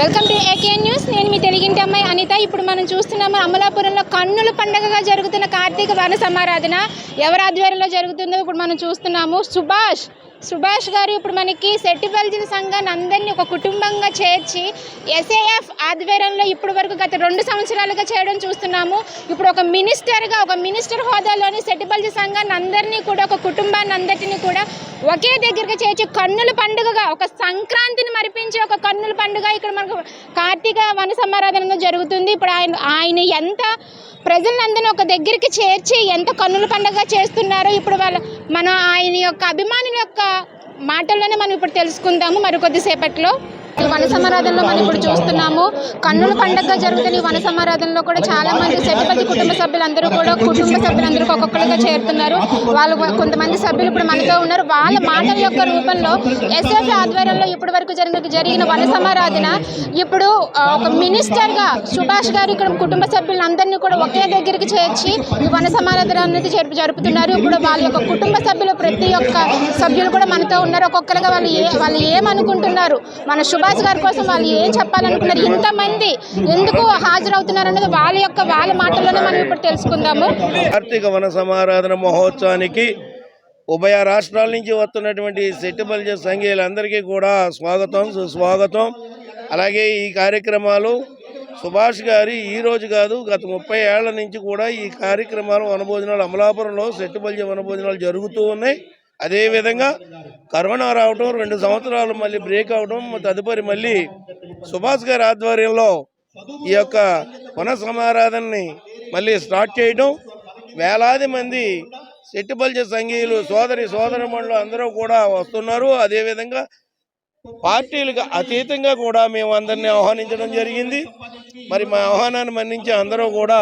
Welcome to AK news. నేను మీ తెలుగింటి అమ్మాయి అనిత. ఇప్పుడు మనం చూస్తున్నాము అమలాపురంలో కన్నుల పండగగా జరుగుతున్న కార్తీక వన సమారాధన ఎవరి ఆధ్వర్యంలో జరుగుతుందో ఇప్పుడు మనం చూస్తున్నాము. సుభాష్ సుభాష్ గారు ఇప్పుడు మనకి సెట్టిబల్జిన సంఘాన్ని అందరినీ ఒక కుటుంబంగా చేర్చి ఎస్ఏఎఫ్ ఆధ్వర్యంలో ఇప్పటి వరకు గత రెండు సంవత్సరాలుగా చేయడం చూస్తున్నాము. ఇప్పుడు ఒక మినిస్టర్గా ఒక మినిస్టర్ హోదాలోని సెట్టిబల్జి సంఘాన్ని అందరినీ కూడా ఒక కుటుంబాన్ని అందరినీ కూడా ఒకే దగ్గరికి చేర్చి కన్నుల పండుగగా ఒక సంక్రాంతిని మరిపించే ఒక కన్నుల పండుగ ఇక్కడ మనకు కార్తీక వన సమారాధన జరుగుతుంది. ఇప్పుడు ఆయన ఆయన ఎంత ప్రజలందరినీ ఒక దగ్గరికి చేర్చి ఎంత కన్నుల పండుగ చేస్తున్నారో ఇప్పుడు వాళ్ళ మనం ఆయన యొక్క అభిమానుల యొక్క మాటల్లోనే మనం ఇప్పుడు తెలుసుకుందాము మరి కొద్దిసేపట్లో ఈ వన సమారాధనలో మనం ఇప్పుడు చూస్తున్నాము. కన్నుల పండగగా జరుగుతున్న ఈ వన సమారాధనలో కూడా చాలా మంది సెటిపల్లి కుటుంబ సభ్యులందరూ కూడా కుటుంబ సభ్యులందరూ ఒక్కొక్కరుగా చేరుతున్నారు. వాళ్ళు కొంతమంది సభ్యులు ఇప్పుడు మనతో ఉన్నారు. వాళ్ళ మాటల యొక్క రూపంలో ఎస్ఎఫ్ ఆధ్వర్యంలో ఇప్పటి వరకు జరిగిన జరిగిన వన సమారాధన ఇప్పుడు ఒక మినిస్టర్గా సుభాష్ గారు ఇక్కడ కుటుంబ సభ్యులందరినీ కూడా ఒకే దగ్గరికి చేర్చి ఈ వన సమారాధన అనేది జరుపు జరుపుతున్నారు. ఇప్పుడు వాళ్ళ యొక్క కుటుంబ సభ్యులు ప్రతి ఒక్క సభ్యులు కూడా మనతో ఉన్నారు. ఒక్కొక్కరుగా వాళ్ళు ఏ వాళ్ళు ఏమనుకుంటున్నారు? మన సుభాష్ గారి కోసం వాళ్ళు ఏం చెప్పాలనుకున్నారు? ఇంతమంది ఎందుకు హాజరవుతున్నారు అనేది వాళ్ళ యొక్క వాళ్ళ మాటల్లోనే మనం ఇప్పుడు తెలుసుకుందాము. కార్తీక వన సమారాధన మహోత్సవానికి ఉభయ రాష్ట్రాల నుంచి వస్తున్నటువంటి సెట్టిబల్జ సంఘీయులందరికీ కూడా స్వాగతం సుస్వాగతం. అలాగే ఈ కార్యక్రమాలు సుభాష్ గారి ఈ రోజు కాదు గత ముప్పై ఏళ్ళ నుంచి కూడా ఈ కార్యక్రమాలు వనభోజనాలు అమలాపురంలో సెట్టుబల్జ వనభోజనాలు జరుగుతూ ఉన్నాయి. అదేవిధంగా కరోనా రావటం రెండు సంవత్సరాలు మళ్ళీ బ్రేక్ అవడం తదుపరి మళ్ళీ సుభాష్ గారి ఆధ్వర్యంలో ఈ యొక్క పునఃసమారాధనని మళ్ళీ స్టార్ట్ చేయడం వేలాది మంది సెట్టుబల్జ సంఘీయులు సోదరి సోదరమణులు అందరూ కూడా వస్తున్నారు. అదేవిధంగా పార్టీలకు అతీతంగా కూడా మేము అందరినీ ఆహ్వానించడం జరిగింది. మరి మా ఆహ్వానాన్ని మన్నించి అందరూ కూడా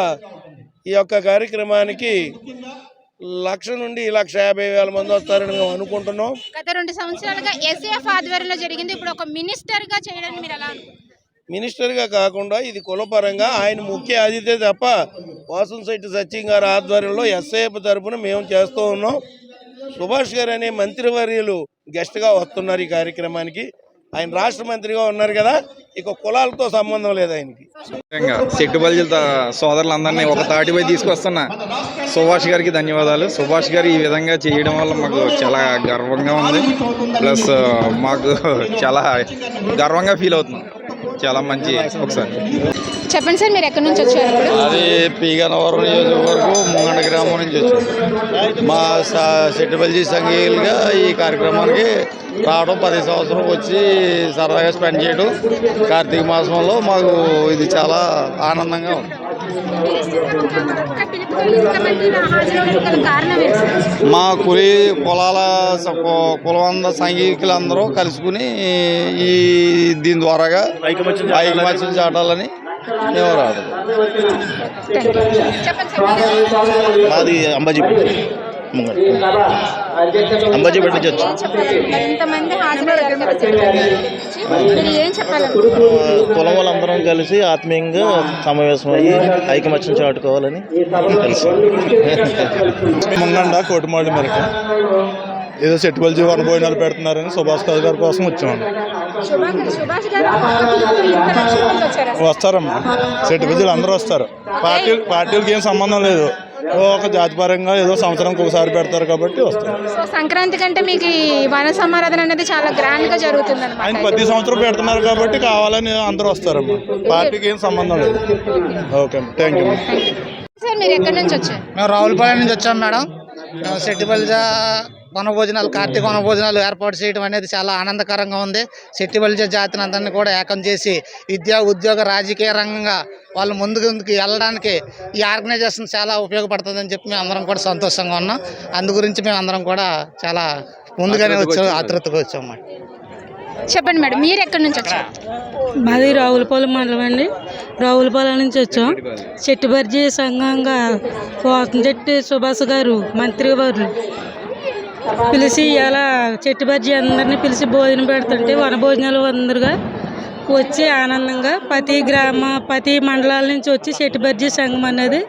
ఈ యొక్క కార్యక్రమానికి లక్ష నుండి లక్ష యాభై వేల మంది వస్తారని మేము అనుకుంటున్నాం. గత రెండు సంవత్సరాలుగా ఎస్ఏఎఫ్ ఆధ్వర్యంలో జరిగింది. ఇప్పుడు ఒక మినిస్టర్గా చేయడానికి మీరు ఎలా మినిస్టర్గా కాకుండా ఇది కులపరంగా ఆయన ముఖ్య అతిథి తప్ప వాసంశెట్టి సత్యం గారి ఆధ్వర్యంలో ఎస్ఐఎఫ్ తరపున మేము చేస్తూ ఉన్నాం. సుభాష్ గారు అనే మంత్రివర్యులు గెస్ట్గా వస్తున్నారు ఈ కార్యక్రమానికి. ఆయన రాష్ట్ర మంత్రిగా ఉన్నారు కదా ఇక కులాలతో సంబంధం లేదు ఆయనకి. ముఖ్యంగా సెట్టుబల్జీ సోదరులందరినీ ఒక తాటిపై తీసుకొస్తున్న సుభాష్ గారికి ధన్యవాదాలు. సుభాష్ గారు ఈ విధంగా చేయడం వల్ల మాకు చాలా గర్వంగా ఉంది. ప్లస్ మాకు చాలా గర్వంగా ఫీల్ అవుతున్నాం. చాలా మంచి ఒకసారి. చెప్పండి సార్ మీరు ఎక్కడి నుంచి వచ్చారు? అది పీగనవరం నియోజకవర్గం ముంగండ గ్రామం నుంచి వచ్చాం. మా సెట్టుబల్జీ సంఘీయులుగా ఈ కార్యక్రమానికి రావడం పది సంవత్సరం వచ్చి సరదాగా స్పెండ్ చేయడం కార్తీక మాసంలో మాకు ఇది చాలా ఆనందంగా ఉంది? మా కులి కులాల కులవంద సంఘీకులందరూ కలుసుకుని ఈ దీని ద్వారాగా ఐకమత్యం చాటాలని మేము మాది అంబాజీపేట ముంగడు అంబాజీపేట నుంచి. వచ్చాం కదా కులం వాళ్ళందరం కలిసి ఆత్మీయంగా సమావేశం అయ్యి ఐకమత్యం చాటుకోవాలని కలిసి. ముంగండ కోటిమాడి మేరకు. ఏదో సెట్టుబల్ జీవ అనుభవనాలు పెడుతున్నారని సుభాష్ కవి గారి కోసం వచ్చామండి. వస్తారమ్మా. సెట్టుబల్ అందరూ వస్తారు. పార్టీ పార్టీలకి ఏం సంబంధం లేదు. ఒక జాతిపరంగా ఏదో సంవత్సరంకి ఒకసారి పెడతారు కాబట్టి వస్తారు సో సంక్రాంతి కంటే మీకు ఈ వన సమారాధన అనేది చాలా గ్రాండ్గా జరుగుతుంది ఆయన ప్రతి సంవత్సరం పెడుతున్నారు కాబట్టి కావాలని అందరూ వస్తారమ్మా. పార్టీకి ఏం సంబంధం లేదు. ఓకే థ్యాంక్ యూ సార్ మీరు ఎక్కడి నుంచి వచ్చారు? మేము రావులపాలెం నుంచి వచ్చాం మేడం. మేము సెట్టిబల్జా వనభోజనాలు కార్తీక వనభోజనాలు ఏర్పాటు చేయడం అనేది చాలా ఆనందకరంగా ఉంది. సెట్టిబల్జా జాతిని అందరినీ కూడా ఏకం చేసి విద్యా ఉద్యోగ రాజకీయ రంగంగా వాళ్ళు ముందుకు ముందుకు వెళ్ళడానికి ఈ ఆర్గనైజేషన్ చాలా ఉపయోగపడుతుందని చెప్పి మేము అందరం కూడా సంతోషంగా ఉన్నాం. అందు గురించి మేము అందరం కూడా చాలా ముందుగానే వచ్చాం ఆతృతగా వచ్చాం అన్నమాట. చెప్పండి మేడం మీరు ఎక్కడి నుంచి వచ్చారు? మాది రావులపాలెం మండలం అండి. రావులపాలెం నుంచి వచ్చాం. చెట్టుబర్జీ సంఘంగా చెట్టి సుభాష్ గారు మంత్రి వారు పిలిచి ఇలా చెట్టుబర్జీ అందరినీ పిలిచి భోజనం పెడుతుంటే వన భోజనాలు అందరుగా వచ్చి ఆనందంగా ప్రతి గ్రామ ప్రతి మండలాల నుంచి వచ్చి చెట్టుబర్జీ సంఘం అనేది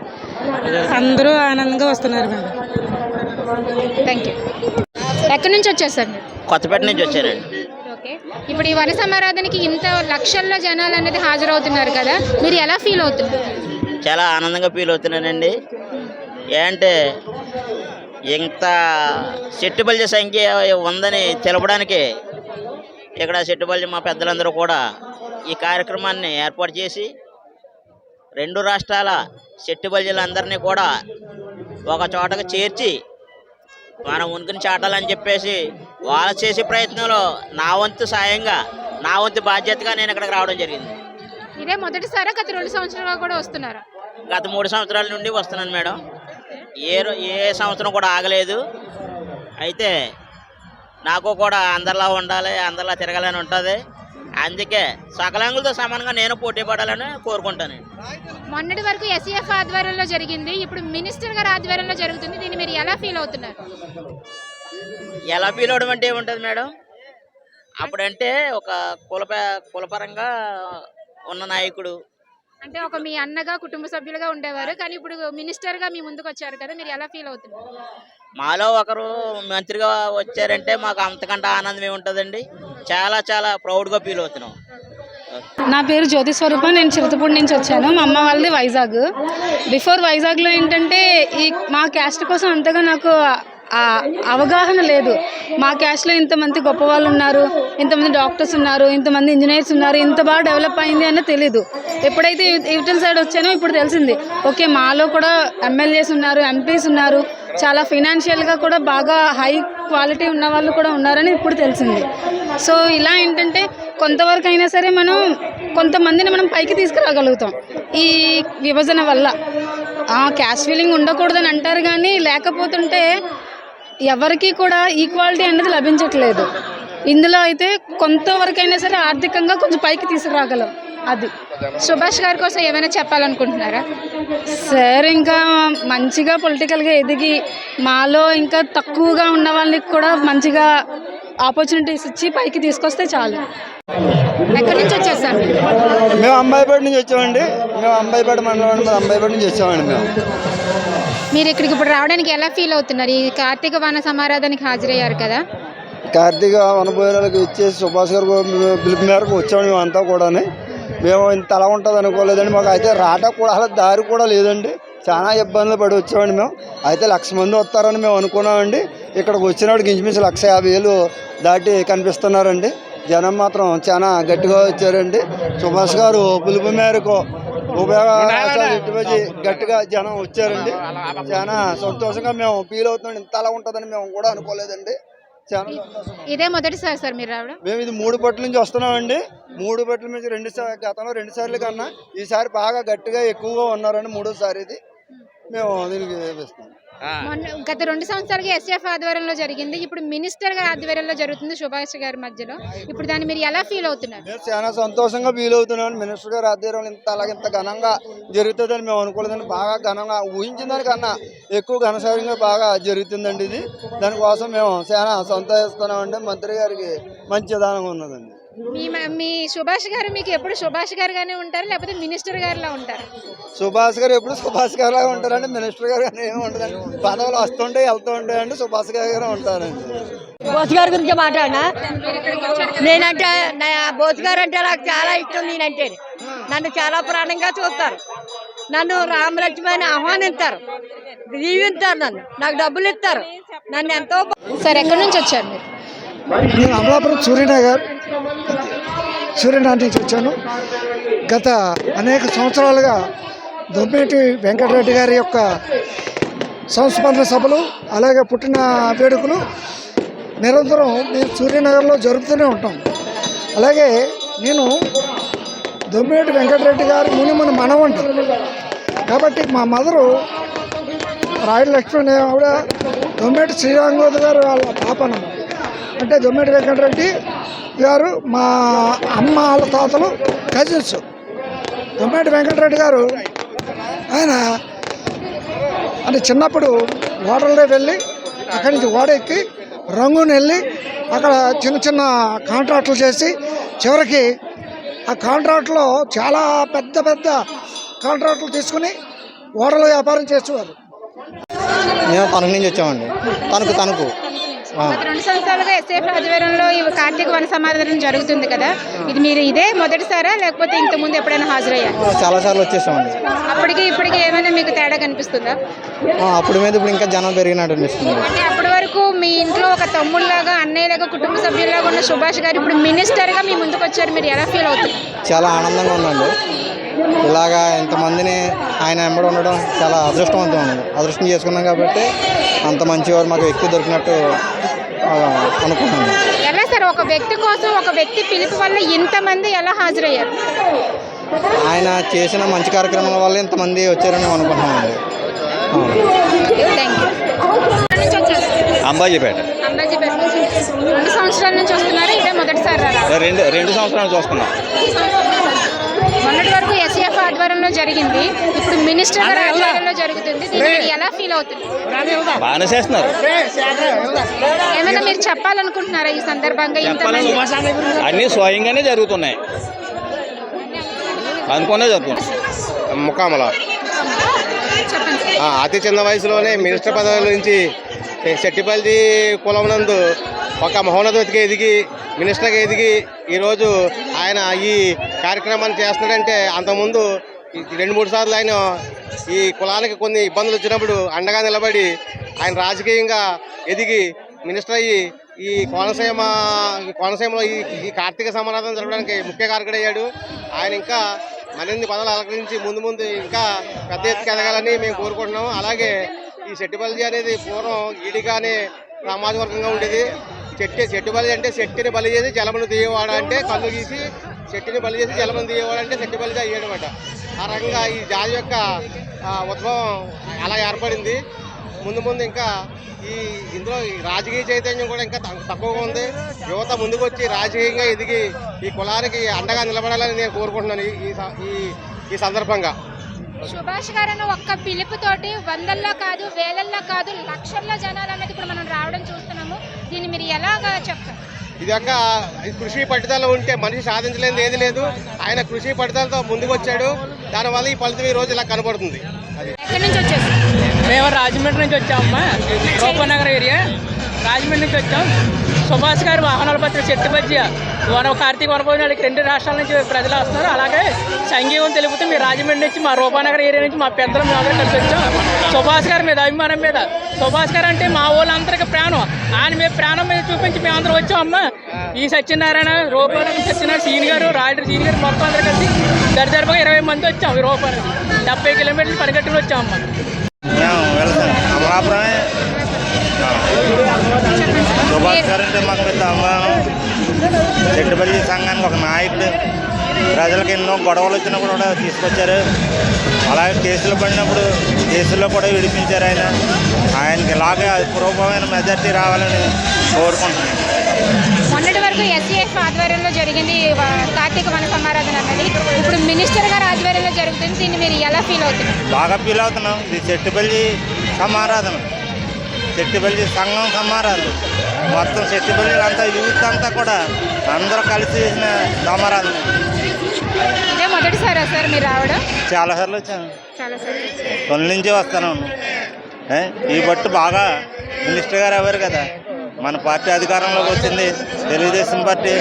అందరూ ఆనందంగా వస్తున్నారు మేడం. థ్యాంక్ యూ ఎక్కడి నుంచి వచ్చారు సార్ మీరు? కొత్తపేట నుంచి వచ్చారండి. ఓకే. ఇప్పుడు ఈ వన సమారాధనకి ఇంత లక్షల్లో జనాలు అనేది హాజరవుతున్నారు కదా మీరు ఎలా ఫీల్ అవుతున్నారు? చాలా ఆనందంగా ఫీల్ అవుతున్నానండి. ఏంటంటే ఇంత చెట్టుబల్య సంఖ్య ఉందని తెలపడానికి ఇక్కడ చెట్టుబల్య మా పెద్దలందరూ కూడా ఈ కార్యక్రమాన్ని ఏర్పాటు చేసి రెండు రాష్ట్రాల చెట్టుబల్యలందరినీ కూడా ఒక చోటకు చేర్చి మన ఉనికిని చాటాలని చెప్పేసి వాళ్ళు చేసే ప్రయత్నంలో నా వంతు సాయంగా నా వంతు బాధ్యతగా నేను ఇక్కడికి రావడం జరిగింది. ఇదే మొదటిసారా గత రెండు సంవత్సరాలుగా కూడా వస్తున్నారా? గత మూడు సంవత్సరాల నుండి వస్తున్నాను మేడం. ఏ ఏ సంవత్సరం కూడా ఆగలేదు. అయితే నాకు కూడా అందరిలా ఉండాలి అందరిలా తిరగాలని ఉంటుంది. అందుకే సకలాంగులతో సమానంగా నేను పోటీ పడాలని కోరుకుంటాను. మొన్నటి వరకు ఎస్ఈఎఫ్ ఆధ్వర్యంలో జరిగింది. ఇప్పుడు మినిస్టర్ గారి ఆధ్వర్యంలో జరుగుతుంది. దీన్ని మీరు ఎలా ఫీల్ అవుతున్నారు? ఎలా ఫీల్ అవడం అంటే ఏముంటుంది మేడం? అప్పుడంటే ఒక కులప కులపరంగా ఉన్న నాయకుడు అంటే ఒక మీ అన్నగా కుటుంబ సభ్యులుగా ఉండేవారు. కానీ ఇప్పుడు మినిస్టర్గా మీ ముందుకు వచ్చారు కదా మీరు ఎలా ఫీల్ అవుతున్నారు? మాలో ఒకరు మంత్రిగా వచ్చారంటే మాకు అంతకంటే ఆనందం ఏముంటుందండి? చాలా చాలా ప్రౌడ్గా ఫీల్ అవుతున్నాం. నా పేరు జ్యోతి స్వరూపం. నేను చిరుతపూడి నుంచి వచ్చాను. మా అమ్మ వాళ్ళది వైజాగ్. బిఫోర్ వైజాగ్లో ఏంటంటే ఈ మా క్యాస్ట్ కోసం అంతగా నాకు అవగాహన లేదు. మా క్యాస్ట్లో ఇంతమంది గొప్ప వాళ్ళు ఉన్నారు ఇంతమంది డాక్టర్స్ ఉన్నారు ఇంతమంది ఇంజనీర్స్ ఉన్నారు ఇంత బాగా డెవలప్ అయింది అని తెలీదు. ఎప్పుడైతే ఇవిటల్ సైడ్ వచ్చానో ఇప్పుడు తెలిసింది. ఓకే మాలో కూడా ఎమ్మెల్యేస్ ఉన్నారు ఎంపీస్ ఉన్నారు. చాలా ఫినాన్షియల్గా కూడా బాగా హై క్వాలిటీ ఉన్న వాళ్ళు కూడా ఉన్నారని ఇప్పుడు తెలిసింది. సో ఇలా ఏంటంటే కొంతవరకు అయినా సరే మనం కొంతమందిని మనం పైకి తీసుకురాగలుగుతాం. ఈ విభజన వల్ల. క్యాష్ ఫీలింగ్ ఉండకూడదని అంటారు కానీ లేకపోతుంటే ఎవరికి కూడా ఈక్వాలిటీ అనేది లభించట్లేదు. ఇందులో అయితే కొంతవరకైనా సరే ఆర్థికంగా కొంచెం పైకి తీసుకురాగలం. అది. సుభాష్ గారి కోసం ఏమైనా చెప్పాలనుకుంటున్నారా? సార్ ఇంకా మంచిగా పొలిటికల్గా ఎదిగి మాలో ఇంకా తక్కువగా ఉన్న వాళ్ళకి కూడా మంచిగా ఆపర్చునిటీస్ ఇచ్చి పైకి తీసుకొస్తే చాలు. ఎక్కడి నుంచి వచ్చేసారు మేము అంబాయిపేట నుంచి వచ్చామండి. మేము అంబాయిపేట మండలం అంబాయిపేట నుంచి వచ్చామండి మేము. మీరు ఇక్కడికి ఇప్పుడు రావడానికి ఎలా ఫీల్ అవుతున్నారు? ఈ కార్తీక వన సమారాధానికి హాజరయ్యారు కదా. కార్తీక వనభోజనాలకు ఇచ్చేసి సుభాష్ గారు పిలుపు మేరకు వచ్చాము మేమంతా కూడా మేము ఇంత అలా ఉంటుంది అనుకోలేదండి. మాకు అయితే రాట కూడా అసలు దారి కూడా లేదండి. చాలా ఇబ్బందులు పడి వచ్చామండి మేము. అయితే లక్ష మంది వస్తారని మేము అనుకున్నామండి. ఇక్కడికి వచ్చినప్పుడు ఇంచుమించు లక్ష యాభై వేలు దాటి కనిపిస్తున్నారండి. జనం మాత్రం చాలా గట్టిగా వచ్చారండి. సుభాష్ గారు పిలుపు మేరకు గట్టిగా జనం వచ్చారండి. చాలా సంతోషంగా మేము ఫీల్ అవుతున్నాం. ఇంత అలా ఉంటుందని మేము కూడా అనుకోలేదండి. ఇదే మొదటిసారి సార్ మీరు రావడం? మేము ఇది మూడు పట్ల నుంచి వస్తున్నామండి. మూడు పట్ల నుంచి రెండు సార్ గతంలో రెండు సార్లు కన్నా ఈసారి బాగా గట్టిగా ఎక్కువగా ఉన్నారండి మూడోసారి ఇది. మేము దీనికి వేపిస్తాం మొన్న గత రెండు సంవత్సరాలుగా ఎస్ఎఫ్ ఆధ్వర్యంలో జరిగింది. ఇప్పుడు మినిస్టర్ గారి ఆధ్వర్యంలో జరుగుతుంది సుభాష్ గారి మధ్యలో. ఇప్పుడు దాన్ని మీరు ఎలా ఫీల్ అవుతున్నారు? చాలా సంతోషంగా ఫీల్ అవుతున్నాం మినిస్టర్ గారు ఆధ్వర్యంలో ఇంత అలాగే ఇంత ఘనంగా జరుగుతుందని మేము అనుకోలేదండి. బాగా ఘనంగా ఊహించిన దానికన్నా ఎక్కువ ఘనసారంగా బాగా జరుగుతుందండి ఇది. దానికోసం మేము చాలా సంతోషిస్తున్నామండి. మంత్రి గారికి మంచి విధానంగా ఉన్నదండి. మీ మీ సుభాష్ గారు మీకు ఎప్పుడు సుభాష్ గారు గానే ఉంటారు? లేకపోతే మినిస్టర్ గారిలా ఉంటారు? సుభాష్ గారు ఎప్పుడు సుభాష్ గారు లాగా ఉంటారండి మినిస్టర్ గారు కానీ ఏమి పదవులు వస్తుంటాయి వెళ్తూ ఉంటాయండి సుభాష్ గారు ఉంటారండి. బోస్ గారి గురించి మాట్లాడినా? నేనంటే నా బోస్ గారు అంటే నాకు చాలా ఇష్టం నేనంటే. నన్ను చాలా ప్రాణంగా చూస్తారు. నన్ను రామలక్ష్మణి ఆహ్వానిస్తారు. దీవిస్తారు నన్ను. నాకు డబ్బులు ఇస్తారు. నన్ను ఎంతో సార్ ఎక్కడి నుంచి వచ్చారు మీరు? నేను అమలాపురం సూర్యనగర్. సూర్యనగర్ నుంచి వచ్చాను. గత అనేక సంవత్సరాలుగా దొమ్మేటి వెంకటరెడ్డి గారి యొక్క సంస్మరణ సభలు అలాగే పుట్టిన వేడుకలు నిరంతరం మేము సూర్యనగర్లో జరుపుతూనే ఉంటాం. అలాగే నేను దొమ్మేటి వెంకటరెడ్డి గారి మునిముని మనవంట. కాబట్టి మా మదరు రాయుడు లక్ష్మణ్ ఆవిడ దొమ్మేటి శ్రీరంగోద్ గారు వాళ్ళ పాపనమ్మ అంటే దొమ్మేటి వెంకటరెడ్డి గారు మా అమ్మ వాళ్ళ తాతలు కజిన్స్. దొమ్మేటి వెంకటరెడ్డి గారు ఆయన అంటే చిన్నప్పుడు ఓడల్లో వెళ్ళి అక్కడి నుంచి ఓడ ఎక్కి రంగుని వెళ్ళి అక్కడ చిన్న చిన్న కాంట్రాక్టులు చేసి చివరికి ఆ కాంట్రాక్ట్లో చాలా పెద్ద పెద్ద కాంట్రాక్టులు తీసుకుని ఓడల వ్యాపారం చేసేవారు. మేము తణుకు నుంచి వచ్చామండి. తణుకు తణుకు గత రెండు సంవత్సరాలుగా ఎస్ఏఫ్ ఆధ్వర్యంలో ఈ కార్తీక వన సమాధానం జరుగుతుంది కదా. ఇది మీరు ఇదే మొదటిసారా లేకపోతే ఇంత ముందు ఎప్పుడైనా హాజరయ్యారు? చాలా సార్లు వచ్చేసామండి. అప్పటికి ఇప్పటికి ఏమైనా మీకు తేడా కనిపిస్తుందా? అప్పుడు మీద ఇప్పుడు ఇంకా జనం పెరిగినట్టు అనిపిస్తుంది. అంటే అప్పటి వరకు మీ ఇంట్లో ఒక తమ్ముళ్ళలాగా అన్నయ్యలాగా కుటుంబ సభ్యుల్లాగా ఉన్న సుభాష్ గారు ఇప్పుడు మినిస్టర్గా మీ ముందుకు వచ్చారు మీరు ఎలా ఫీల్ అవుతుంది చాలా ఆనందంగా ఉందండి. ఇలాగా ఇంతమందిని ఆయన ఎంబడి ఉండడం చాలా అదృష్టవంతం ఉంది అదృష్టం చేసుకున్నాం కాబట్టి అంత మంచివారు మాకు వ్యక్తి దొరికినట్టు అనుకున్నాను ఎలా సార్ ఒక వ్యక్తి కోసం ఒక వ్యక్తి పిలుపు వల్ల ఇంతమంది ఎలా హాజరయ్యారు? ఆయన చేసిన మంచి కార్యక్రమాల వల్ల ఇంతమంది వచ్చారని మేము అనుకుంటున్నామండి అంబాజీపేట. అంబాజీపేట నుంచి. రెండు సంవత్సరాల నుంచి వస్తున్నారు ఇదే మొదటిసారి. రెండు రెండు సంవత్సరాలు చూస్తున్నాం మొన్నటి వరకు ఎస్ఎఫ్ ఆధ్వర్యంలో జరిగింది. ఇప్పుడు మినిస్టర్ గారి ఆధ్వర్యంలో జరుగుతుంది. దీన్ని మీరు ఎలా ఫీల్ అవుతుంది? బాగానే చేస్తున్నారు ఏమైనా మీరు చెప్పాలనుకుంటున్నారా ఈ సందర్భంగా ఇంతమంది అన్నీ స్వయంగానే జరుగుతున్నాయి. అనుకునే జరుగుతున్నాయి. ఆ, అతి చిన్న వయసులోనే మినిస్టర్ పదవి నుంచి శెట్టిపల్లి కులం నందు ఒక మహోన్నతకి ఎదిగి మినిస్టర్గా ఎదిగి ఈరోజు ఆయన ఈ కార్యక్రమాన్ని చేస్తున్నాడంటే అంతకుముందు ఈ రెండు మూడు సార్లు ఆయన ఈ కులానికి కొన్ని ఇబ్బందులు వచ్చినప్పుడు అండగా నిలబడి ఆయన రాజకీయంగా ఎదిగి మినిస్టర్ అయ్యి ఈ కోనసీమ కోనసీమలో ఈ ఈ కార్తీక సమారాధన జరపడానికి ముఖ్య కారకుడయ్యాడు ఆయన ఇంకా మరిన్ని పదవులు అలంకరించి ముందు ముందు ఇంకా పెద్ద ఎత్తుకు ఎదగాలని మేము కోరుకుంటున్నాము అలాగే ఈ సెట్టిపల్లి అనేది పూర్వం ఈడిగానే సామాజిక వర్గంగా ఉండేది. చెట్టి బలి అంటే చెట్టుని బలి చేసి జలమును తీయవాడు అంటే కళ్ళు గీసి చెట్టుని బలి చేసి జలమును తీయవాడు అంటే చెట్టుబలిగా అయ్యాడనమాట ఆ రకంగా ఈ జాతి యొక్క ఉద్భవం అలా ఏర్పడింది. ముందు ముందు ఇంకా ఈ ఇందులో ఈ రాజకీయ చైతన్యం కూడా ఇంకా తక్కువగా ఉంది. యువత ముందుకు వచ్చి రాజకీయంగా ఎదిగి ఈ కులానికి అండగా నిలబడాలని నేను కోరుకుంటున్నాను ఈ- ఈ స- ఈ ఈ సందర్భంగా. సుభాష్ గారు ఒక్క పిలుపుతోటి వందల్లో కాదు వేలల్లో కాదు లక్షల్లో జనాలు అన్నది ఇప్పుడు మనం రావడం చూస్తున్నాము. దీన్ని మీరు ఎలాగా చెప్తారు? ఇది యొక్క కృషి పట్టుదల ఉంటే మనిషి సాధించలేనిది ఏది లేదు. ఆయన కృషి పట్టుదలతో ముందుకు వచ్చాడు దానివల్ల ఈ ఫలితం ఈ రోజు ఇలా కనబడుతుంది. మేము రాజమండ్రి నుంచి వచ్చామమ్మా. రూపనగర్ ఏరియా. రాజమండ్రి నుంచి వచ్చాం. సుభాష్ గారు వాహనాల పత్రిక చెట్టు మధ్య వన కార్తీక వనభోజనాలకి రెండు రాష్ట్రాల నుంచి ప్రజలు వస్తున్నారు. అలాగే సంఘీవం తెలుపుతూ మీ రాజమండ్రి నుంచి మా రూపానగర్ ఏరియా నుంచి మా పెద్దలు మేము అందరం కలిసి వచ్చాం. సుభాష్ గారి మీద అభిమానం మీద సుభాష్ గారు అంటే మా వాళ్ళందరికీ ప్రాణం. ఆయన మీద ప్రాణం మీద చూపించి మేము అందరం వచ్చాం. ఈ సత్యనారాయణ రూపానగర్ సత్యనారాయణ సీని గారు రాయుడు సీని గారు మొత్తం అందరూ కలిసి దరిదాపుగా ఇరవై మంది వచ్చాం ఈ రూపాయలు. డెబ్బై కిలోమీటర్లు పరిగెట్టుకుని వచ్చాం సుభాష్ గారు అంటే మాకు పెద్ద అభిమానం చెట్టుపల్లి సంఘానికి ఒక నాయకుడు. ప్రజలకు ఎన్నో గొడవలు వచ్చినప్పుడు కూడా తీసుకొచ్చారు. అలాగే కేసులు పడినప్పుడు కేసుల్లో కూడా విడిపించారు ఆయన. ఆయనకి ఇలాగే అపూర్వమైన మెజార్టీ రావాలని కోరుకుంటున్నాను. మొన్నటి వరకు ఎస్సీఎఫ్ ఆధ్వర్యంలో జరిగింది కార్తీక వన సమారాధన అన్నది ఇప్పుడు మినిస్టర్ గారి ఆధ్వర్యంలో జరుగుతుంది. దీన్ని మీరు ఎలా ఫీల్ అవుతున్నారు? బాగా ఫీల్ అవుతున్నాం. ఇది చెట్టుపల్లి సమారాధన. చెట్టుపల్లి సంఘం సమారాధన. మొత్తం చెట్టుపల్లి అంతా యూత్ అంతా కూడా అందరూ కలిసి చేసిన సమారాధన ఇదే మొదటిసారా సార్ మీరు రావడం? చాలాసార్లు వచ్చాను. చాలా సార్ తొలి నుంచి వస్తాను. ఏ? ఈ బట్టు బాగా మినిస్టర్ గారు ఎవరు కదా. మన పార్టీ అధికారంలోకి వచ్చింది. తెలుగుదేశం పార్టీ.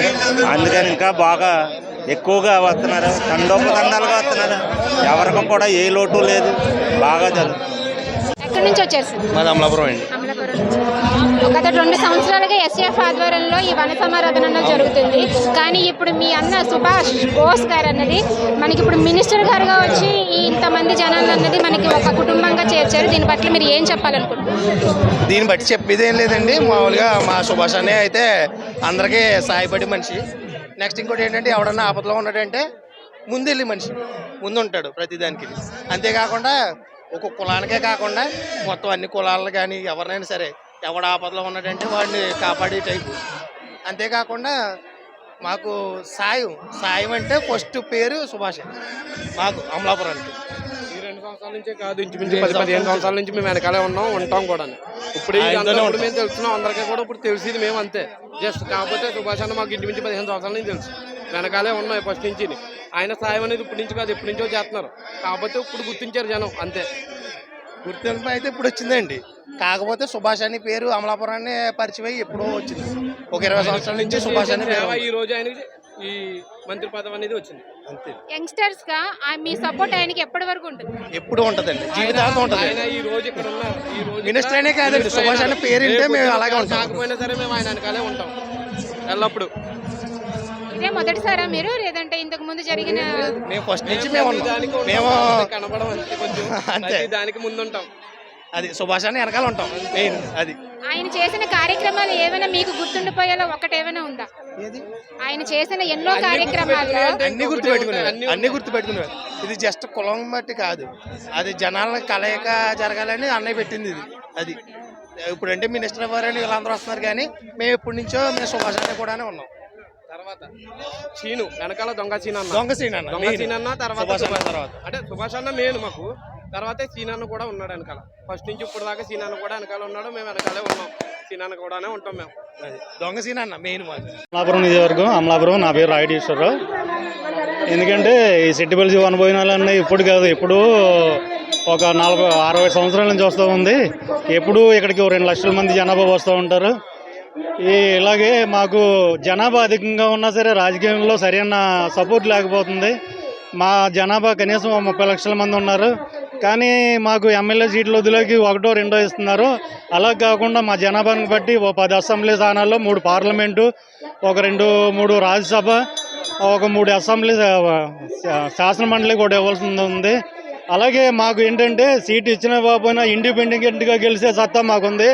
అందుకని ఇంకా బాగా ఎక్కువగా వస్తున్నారు. తండోపతండాలుగా వస్తున్నారు. ఎవరికి కూడా ఏ లోటు లేదు. బాగా జరుగుతుంది. ఎక్కడి నుంచి వచ్చారు సార్? మాది అమలాపురం అండి. గత రెండు సంవత్సరాలుగా ఎస్ఎఫ్ ఆధ్వర్యంలో ఈ వన సమారాధన జరుగుతుంది. కానీ ఇప్పుడు మీ అన్న సుభాష్ బోస్ గారు అన్నది మనకి ఇప్పుడు మినిస్టర్ గారుగా వచ్చి ఇంతమంది జనాలు అన్నది మనకి ఒక కుటుంబంగా చేర్చారు. దీని పట్ల మీరు ఏం చెప్పాలనుకుంటున్నారు? దీన్ని బట్టి చెప్పేది ఏం లేదండి. మామూలుగా మా సుభాష్ అనే అయితే అందరికీ సాయపడి మనిషి. నెక్స్ట్ ఇంకోటి ఏంటంటే ఎవడన్నా ఆపదలో ఉన్నాడంటే ముందెళ్ళి మనిషి. ముందు ఉంటాడు ప్రతిదానికి. అంతేకాకుండా ఒక కులానికే కాకుండా మొత్తం అన్ని కులాలను కానీ ఎవరినైనా సరే ఎవడ ఆపదలో ఉన్నాడంటే వాడిని కాపాడే టైపు అంతేకాకుండా మాకు సాయం సాయం అంటే ఫస్ట్ పేరు సుభాష్. మాకు అమలాపురానికి. ఈ రెండు సంవత్సరాల నుంచే కాదు ఇంచుమించు పది పదిహేను సంవత్సరాల నుంచి మేము వెనకాలే ఉన్నాం ఉంటాం కూడా ఇప్పుడు. ఇప్పుడు మేము తెలుస్తున్నాం అందరికీ కూడా ఇప్పుడు తెలిసింది మేము అంతే. జస్ట్ కాకపోతే సుభాష్ అన్న మాకు ఇంచుమించు పదిహేను సంవత్సరాల నుంచి తెలుసు. వెనకాలే ఉన్నాయి ఫస్ట్ నుంచి ఆయన సాయం అనేది ఇప్పటి నుంచి కాదు ఎప్పటి నుంచో చేస్తున్నారు. కాకపోతే ఇప్పుడు గుర్తించారు జనం అంతే. గుర్తింపు అయితే ఇప్పుడు వచ్చిందండి. కాకపోతే సుభాష్ అని పేరు అమలాపురాన్ని పరిచయం అయ్యి ఎప్పుడో వచ్చింది. ఒక ఇరవై సంవత్సరాల నుంచి సుభాష్ అని పేరు. ఈ రోజు ఆయనకి ఈ మంత్రి పదవి అనేది వచ్చింది. అంతే. యంగ్స్టర్స్గా మీ సపోర్ట్ ఆయనకి ఎప్పటి వరకు ఉంటుంది? ఎప్పుడు ఉంటదండి. జీవితాంతం ఉంటది. ఆయన ఈ రోజు ఇక్కడ ఉన్నారు ఈ రోజు మినిస్టర్ అనే కాదండి. సుభాష్ అనే పేరు మేము అలాగే ఉంటాం. కాకపోయినా సరే మేము ఆయన వెనకాలే ఉంటాం. ఎల్లప్పుడు. ఇదే మొదటిసారా మీరు? లేదంటే ఇంతకు ముందు జరిగిన మేము ఫస్ట్ నుంచి మేము. మేము కనపడం అంతే దానికి ముందు ఉంటాం అది సుభాష్ అని వెనకాల ఉంటాం. మెయిన్ అది. ఆయన చేసిన కార్యక్రమాలు ఏమైనా మీకు గుర్తుండిపోయేలా ఒకటి ఏమైనా ఉందా ఆయన చేసిన ఎన్నో కార్యక్రమాల్లో అన్ని గుర్తు పెట్టుకునేవారు అన్ని గుర్తు పెట్టుకునేవారు ఇది జస్ట్ కులం బట్టి కాదు. అది జనాల కలయిక జరగాలని అన్నయ్య పెట్టింది ఇది. అది. ఇప్పుడు అంటే మినిస్టర్ అవ్వారని వీళ్ళందరూ వస్తున్నారు కానీ మేము ఎప్పటి నుంచో మేము సుభాష్ అన్న కూడానే ఉన్నాం. తర్వాత సీను వెనకాల దొంగ సీన్ అన్న దొంగ సీన్ అన్న దొంగ అన్న తర్వాత సుభాష్ అన్న సుభాష్. తర్వాత. అంటే సుభాష్ అన్న మెయిన్ మాకు. తర్వాతే సీనాన్న కూడా ఉన్నాడు వెనకాల. ఫస్ట్ నుంచి ఇప్పుడు దాకా సీనాన్న కూడా వెనకాల ఉన్నాడు మేము వెనకాలే ఉన్నాం. సీనాన్న కూడానే ఉంటాం మేము. దొంగ సీన్ అన్న మెయిన్ అమలాపురం నియోజకవర్గం అమలాపురం నా పేరు రాయుడీశ్వరరావు. ఎందుకంటే ఈ సెట్టిపల్లి వనభోజనాలన్నీ ఇప్పుడు కాదు ఇప్పుడు ఒక నలభై అరవై సంవత్సరాల నుంచి వస్తూ ఉంది. ఎప్పుడు ఇక్కడికి రెండు లక్షల మంది జనాభా వస్తూ ఉంటారు. ఇలాగే మాకు జనాభా అధికంగా ఉన్నా సరే రాజకీయంలో సరైన సపోర్ట్ లేకపోతుంది. మా జనాభా కనీసం ముప్పై లక్షల మంది ఉన్నారు. కానీ మాకు ఎమ్మెల్యే సీట్ల వదిలోకి ఒకటో రెండో ఇస్తున్నారు. అలా కాకుండా మా జనాభాను బట్టి ఓ పది అసెంబ్లీ స్థానాల్లో మూడు పార్లమెంటు ఒక రెండు మూడు రాజ్యసభ ఒక మూడు అసెంబ్లీ శాసనమండలి శాసన కూడా ఇవ్వాల్సి ఉంది. అలాగే మాకు ఏంటంటే సీట్ ఇచ్చిన పోయినా ఇండిపెండెంట్గా గెలిచే సత్తా మాకుంది.